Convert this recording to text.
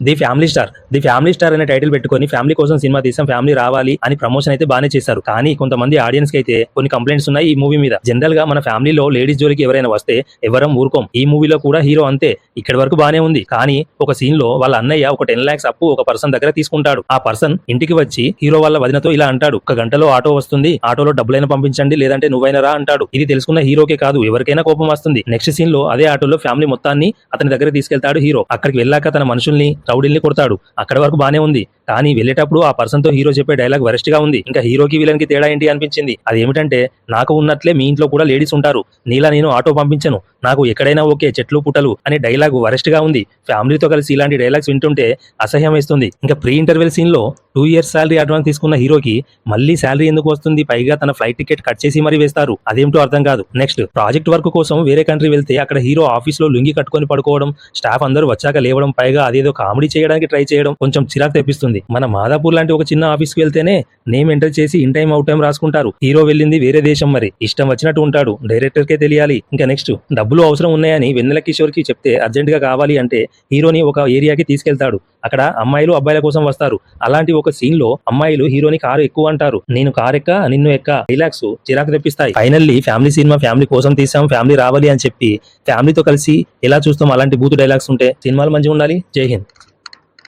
The family star. The family star అనే title పెట్టుకొని family కోసం సినిమా తీసాం ఫ్యామిలీ రావాలి అని ప్రమోషన్ అయితే బాగానే చేశారు. కానీ కొంతమంది ఆడియన్స్కి అయితే కొన్ని కంప్లైంట్స్ ఉన్నాయి ఈ మూవీ మీద. జనరల్గా మన ఫ్యామిలీలో లేడీస్ జోలికి ఎవరైనా వస్తే ఎవరం ఊరుకోం. ఈ మూవీలో కూడా హీరో అంతే. ఇక్కడి వరకు బానే ఉంది. కానీ ఒక సీన్లో వాళ్ళ అన్నయ్య ఒక టెన్ లాక్స్ అప్పు ఒక పర్సన్ దగ్గర తీసుకుంటాడు. ఆ పర్సన్ ఇంటికి వచ్చి హీరో వాళ్ళ వదినతో ఇలా అంటాడు. ఒక గంటలో ఆటో వస్తుంది. ఆటోలో డబ్బులైనా పంపించండి. లేదంటే నువ్వైనా రా అంటాడు. ఇది తెలుసుకున్న హీరోకే కాదు ఎవరికైనా కోపం వస్తుంది. నెక్స్ట్ సీన్లో అదే ఆటోలో ఫ్యామిలీ మొత్తాన్ని అతని దగ్గర తీసుకెళ్తాడు హీరో అక్కడికి వెళ్ళాక తన మనుషుల్ని రౌడీల్ని కొడతాడు. అక్కడ వరకు బానే ఉంది. కానీ వెళ్ళేటప్పుడు ఆ పర్సన్తో హీరో చెప్పే డైలాగ్ వరెస్ట్గా ఉంది. ఇంకా హీరోకి విలన్కి తేడా ఏంటి అనిపించింది? అది ఏమిటంటే నాకు ఉన్నట్లే మీ ఇంట్లో కూడా లేడీస్ ఉంటారు. నీలా నేను ఆటో పంపించను. నాకు ఎక్కడైనా ఓకే చెట్లు పుట్టలు అనే డైలాగ్ వరెస్ట్గా ఉంది. ఫ్యామిలీతో కలిసి ఇలాంటి డైలాగ్స్ వింటుంటే అసహ్యం వేస్తుంది. ఇంకా ప్రీ ఇంటర్వెల్ సీన్లో టూ ఇయర్స్ శాలరీ అడ్వాన్స్ తీసుకున్న హీరోకి మళ్ళీ శాలరీ ఎందుకు వస్తుంది? పైగా తన ఫ్లైట్ టికెట్ కట్ చేసి మరీ వేస్తారు. అదేమిటో అర్థం కాదు. నెక్స్ట్ ప్రాజెక్ట్ వర్క్ కోసం వేరే కంట్రీ వెళ్తే అక్కడ హీరో ఆఫీస్లో లుంగి కట్టుకొని పడుకోవడం స్టాఫ్ అందరూ వచ్చాక లేవడం పైగా అదేదో కామెడీ చేయడానికి ట్రై చేయడం కొంచెం చిరాకు తెప్పిస్తుంది. మన మాదాపూర్ లాంటి ఒక చిన్న ఆఫీస్కి వెళ్తేనే నేమ్ ఎంటర్ చేసి ఇన్ టైం అవుట్ టైం రాసుకుంటారు. హీరో వెళ్ళింది వేరే దేశం మరి. ఇష్టం వచ్చినట్టు ఉంటాడు. డైరెక్టర్ కే తెలియాలి. ఇంకా నెక్స్ట్ డబ్బులు అవసరం ఉన్నాయని వెన్నెల కిషోర్కి చెప్తే అర్జెంట్గా కావాలి అంటే హీరోని ఒక ఏరియాకి తీసుకెళ్తాడు. అక్కడ అమ్మాయిలు అబ్బాయిల కోసం వస్తారు. అలాంటి ఒక సీన్లో అమ్మాయిలు హీరోని కారు ఎక్కువ అంటారు. నేను కారు ఎక్క నిన్ను ఎక్క. డైలాగ్స్ చిరాకు తెప్పిస్తాయి. ఫైనల్లీ ఫ్యామిలీ సినిమా ఫ్యామిలీ కోసం తీసాం ఫ్యామిలీ రావాలి అని చెప్పి ఫ్యామిలీతో కలిసి ఎలా చూస్తాం అలాంటి బూత్ డైలాగ్స్ ఉంటే సినిమాలు మంచిగా ఉండాలి. జై హింద్.